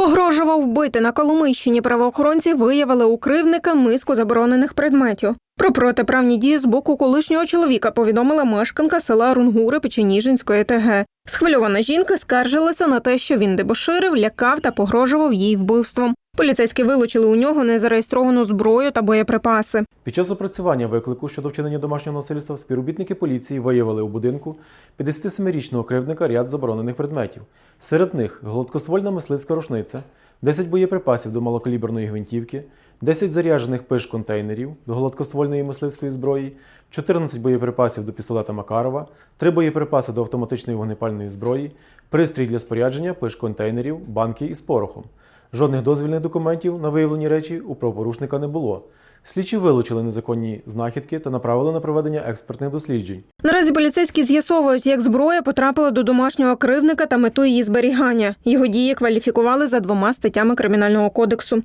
Погрожував вбити на Коломийщині. Правоохоронці виявили у кривника низку заборонених предметів. Про протиправні дії з боку колишнього чоловіка повідомила мешканка села Рунгури Печеніжинської ТГ. Схвильована жінка скаржилася на те, що він дебоширив, лякав та погрожував їй вбивством. Поліцейські вилучили у нього незареєстровану зброю та боєприпаси. Під час опрацювання виклику щодо вчинення домашнього насильства співробітники поліції виявили у будинку 57-річного кривдника ряд заборонених предметів. Серед них гладкоствольна мисливська рушниця, 10 боєприпасів до малокаліберної гвинтівки, 10 заряджених пиш-контейнерів до гладкоствольної мисливської зброї, 14 боєприпасів до пістолета Макарова, 3 боєприпаси до автоматичної вогнепальної зброї, пристрій для спорядження пиш-контейнерів, банки із порохом. Жодних дозвільних документів на виявлені речі у правопорушника не було. Слідчі вилучили незаконні знахідки та направили на проведення експертних досліджень. Наразі поліцейські з'ясовують, як зброя потрапила до домашнього кривника та мету її зберігання. Його дії кваліфікували за двома статтями кримінального кодексу.